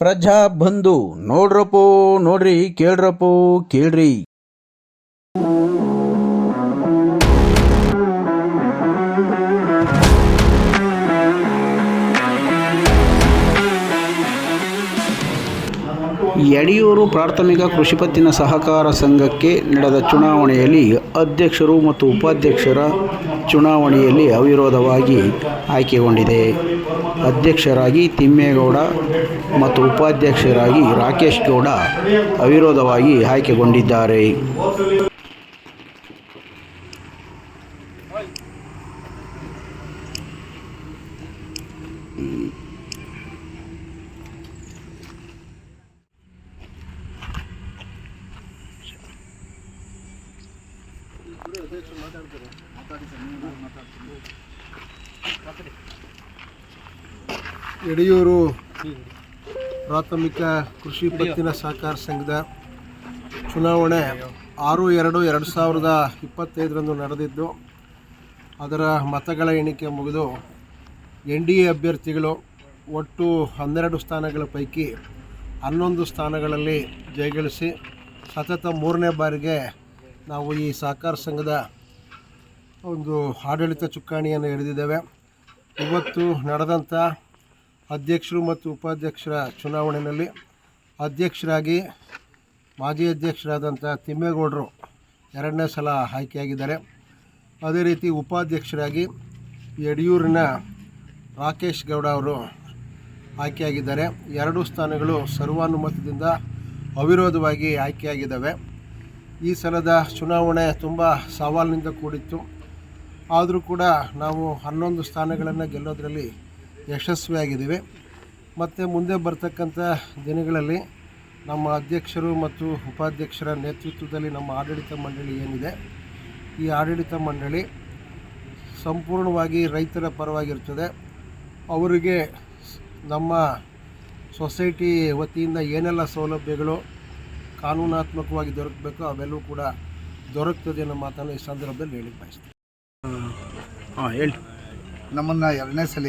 ಪ್ರಜಾ ಬಂಧು, ನೋಡ್ರಪ್ಪೋ, ನೋಡ್ರಿ, ಕೇಳ್ರಪ್ಪೋ, ಕೇಳ್ರಿ. ಯಡಿಯೂರು ಪ್ರಾಥಮಿಕ ಕೃಷಿ ಪತ್ತಿನ ಸಹಕಾರ ಸಂಘಕ್ಕೆ ನಡೆದ ಚುನಾವಣೆಯಲ್ಲಿ ಅಧ್ಯಕ್ಷರು ಮತ್ತು ಉಪಾಧ್ಯಕ್ಷರ ಚುನಾವಣೆಯಲ್ಲಿ ಅವಿರೋಧವಾಗಿ ಆಯ್ಕೆಗೊಂಡಿದೆ. ಅಧ್ಯಕ್ಷರಾಗಿ ತಿಮ್ಮೇಗೌಡ ಮತ್ತು ಉಪಾಧ್ಯಕ್ಷರಾಗಿ ರಾಕೇಶ್ ಗೌಡ ಅವಿರೋಧವಾಗಿ ಆಯ್ಕೆಗೊಂಡಿದ್ದಾರೆ. ಯಡಿಯೂರು ಪ್ರಾಥಮಿಕ ಕೃಷಿ ಪತ್ತಿನ ಸಹಕಾರ ಸಂಘದ ಚುನಾವಣೆ ಆರು ಎರಡು ಎರಡು ಸಾವಿರದ ಇಪ್ಪತ್ತೈದರಂದು ನಡೆದಿದ್ದು, ಅದರ ಮತಗಳ ಎಣಿಕೆ ಮುಗಿದು ಎನ್ ಡಿ ಎ ಅಭ್ಯರ್ಥಿಗಳು ಒಟ್ಟು ಹನ್ನೆರಡು ಸ್ಥಾನಗಳ ಪೈಕಿ ಹನ್ನೊಂದು ಸ್ಥಾನಗಳಲ್ಲಿ ಜಯಗಳಿಸಿ ಸತತ ಮೂರನೇ ಬಾರಿಗೆ ನಾವು ಈ ಸಹಕಾರ ಸಂಘದ ಒಂದು ಆಡಳಿತ ಚುಕ್ಕಾಣಿಯನ್ನು ಹಿಡಿದಿದ್ದೇವೆ ಇವತ್ತು ನಡೆದಂಥ ಅಧ್ಯಕ್ಷರು ಮತ್ತು ಉಪಾಧ್ಯಕ್ಷರ ಚುನಾವಣೆಯಲ್ಲಿ ಅಧ್ಯಕ್ಷರಾಗಿ, ಮಾಜಿ ಅಧ್ಯಕ್ಷರಾದಂಥ ತಿಮ್ಮೇಗೌಡರು ಎರಡನೇ ಸಲ ಆಯ್ಕೆಯಾಗಿದ್ದಾರೆ. ಅದೇ ರೀತಿ ಉಪಾಧ್ಯಕ್ಷರಾಗಿ ಯಡಿಯೂರಿನ ರಾಕೇಶ್ ಗೌಡ ಅವರು ಆಯ್ಕೆಯಾಗಿದ್ದಾರೆ. ಎರಡು ಸ್ಥಾನಗಳು ಸರ್ವಾನುಮತದಿಂದ ಅವಿರೋಧವಾಗಿ ಆಯ್ಕೆಯಾಗಿದ್ದಾವೆ. ಈ ಸಲದ ಚುನಾವಣೆ ತುಂಬ ಸವಾಲಿನಿಂದ ಕೂಡಿತ್ತು. ಆದರೂ ಕೂಡ ನಾವು ಹನ್ನೊಂದು ಸ್ಥಾನಗಳನ್ನು ಗೆಲ್ಲೋದ್ರಲ್ಲಿ ಯಶಸ್ವಿಯಾಗಿದ್ದೀವಿ. ಮತ್ತು ಮುಂದೆ ಬರ್ತಕ್ಕಂಥ ದಿನಗಳಲ್ಲಿ ನಮ್ಮ ಅಧ್ಯಕ್ಷರು ಮತ್ತು ಉಪಾಧ್ಯಕ್ಷರ ನೇತೃತ್ವದಲ್ಲಿ ನಮ್ಮ ಆಡಳಿತ ಮಂಡಳಿ ಏನಿದೆ, ಈ ಆಡಳಿತ ಮಂಡಳಿ ಸಂಪೂರ್ಣವಾಗಿ ರೈತರ ಪರವಾಗಿರ್ತದೆ. ಅವರಿಗೆ ನಮ್ಮ ಸೊಸೈಟಿ ವತಿಯಿಂದ ಏನೆಲ್ಲ ಸೌಲಭ್ಯಗಳು ಕಾನೂನಾತ್ಮಕವಾಗಿ ದೊರಕಬೇಕು ಅವೆಲ್ಲವೂ ಕೂಡ ದೊರಕ್ತದೆ ಅನ್ನೋ ಮಾತನ್ನು ಈ ಸಂದರ್ಭದಲ್ಲಿ ಹೇಳಿ ಬಯಸ್ತೀನಿ. ಹಾಂ ಹೇಳಿ. ನಮ್ಮನ್ನು ಎರಡನೇ ಸಲ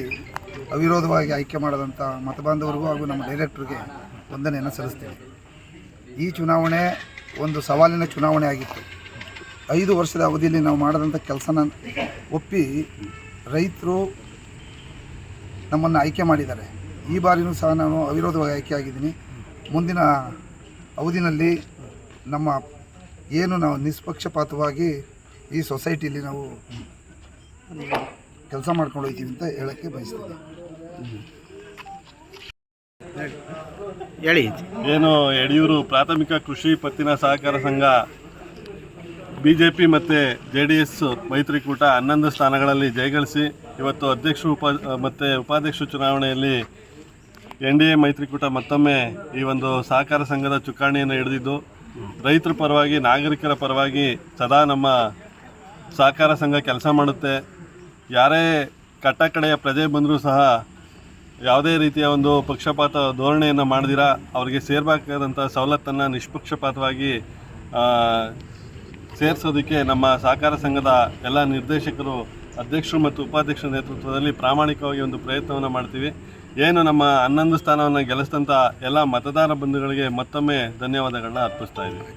ಅವಿರೋಧವಾಗಿ ಆಯ್ಕೆ ಮಾಡಿದಂಥ ಮತಬಾಂಧವರಿಗೂ ಹಾಗೂ ನಮ್ಮ ಡೈರೆಕ್ಟ್ರಿಗೆ ವಂದನೆಯನ್ನು ಸಲ್ಲಿಸ್ತೇವೆ ಈ ಚುನಾವಣೆ ಒಂದು ಸವಾಲಿನ ಚುನಾವಣೆ ಆಗಿತ್ತು. ಐದು ವರ್ಷದ ಅವಧಿಯಲ್ಲಿ ನಾವು ಮಾಡಿದಂಥ ಕೆಲಸನ ಒಪ್ಪಿ ರೈತರು ನಮ್ಮನ್ನು ಆಯ್ಕೆ ಮಾಡಿದ್ದಾರೆ. ಈ ಬಾರಿನೂ ಸಹ ನಾನು ಅವಿರೋಧವಾಗಿ ಆಯ್ಕೆ ಆಗಿದ್ದೀನಿ. ಮುಂದಿನ ಅವಧಿನಲ್ಲಿ ನಮ್ಮ ಏನು ನಾವು ನಿಷ್ಪಕ್ಷಪಾತವಾಗಿ ಈ ಸೊಸೈಟಿಲಿ ನಾವು ಕೆಲಸ ಮಾಡ್ಕೊಂಡು ಹೋಗ್ತೀವಿ ಅಂತ ಹೇಳೋಕ್ಕೆ ಬಯಸ್ತೀನಿ. ಹೇಳಿ. ಏನು ಯಡಿಯೂರು ಪ್ರಾಥಮಿಕ ಕೃಷಿ ಪತ್ತಿನ ಸಹಕಾರ ಸಂಘ ಬಿ ಜೆ ಪಿ ಮತ್ತು ಜೆ ಡಿ ಎಸ್ ಮೈತ್ರಿಕೂಟ ಹನ್ನೊಂದು ಸ್ಥಾನಗಳಲ್ಲಿ ಜಯಗಳಿಸಿ ಇವತ್ತು ಅಧ್ಯಕ್ಷರು ಉಪ ಮತ್ತು ಉಪಾಧ್ಯಕ್ಷ ಚುನಾವಣೆಯಲ್ಲಿ ಎನ್ ಡಿ ಎ ಮೈತ್ರಿಕೂಟ ಮತ್ತೊಮ್ಮೆ ಈ ಒಂದು ಸಹಕಾರ ಸಂಘದ ಚುಕ್ಕಾಣಿಯನ್ನು ಹಿಡಿದಿದ್ದು, ರೈತರ ಪರವಾಗಿ, ನಾಗರಿಕರ ಪರವಾಗಿ ಸದಾ ನಮ್ಮ ಸಹಕಾರ ಸಂಘ ಕೆಲಸ ಮಾಡುತ್ತೆ. ಯಾರೇ ಕಟ್ಟಕಡೆಯ ಪ್ರಜೆ ಬಂದರೂ ಸಹ ಯಾವುದೇ ರೀತಿಯ ಒಂದು ಪಕ್ಷಪಾತ ಧೋರಣೆಯನ್ನು ಮಾಡಿದಿರ, ಅವರಿಗೆ ಸೇರ್ಬೇಕಾದಂಥ ಸವಲತ್ತನ್ನು ನಿಷ್ಪಕ್ಷಪಾತವಾಗಿ ಸೇರಿಸೋದಕ್ಕೆ ನಮ್ಮ ಸಹಕಾರ ಸಂಘದ ಎಲ್ಲ ನಿರ್ದೇಶಕರು ಅಧ್ಯಕ್ಷರು ಮತ್ತು ಉಪಾಧ್ಯಕ್ಷರ ನೇತೃತ್ವದಲ್ಲಿ ಪ್ರಾಮಾಣಿಕವಾಗಿ ಒಂದು ಪ್ರಯತ್ನವನ್ನು ಮಾಡ್ತೀವಿ. ಏನು ನಮ್ಮ ಹನ್ನೊಂದು ಸ್ಥಾನವನ್ನು ಗೆಲ್ಲಿಸಿದಂಥ ಎಲ್ಲ ಮತದಾರ ಬಂಧುಗಳಿಗೆ ಮತ್ತೊಮ್ಮೆ ಧನ್ಯವಾದಗಳನ್ನ ಅರ್ಪಿಸ್ತಾ ಇದ್ದೀವಿ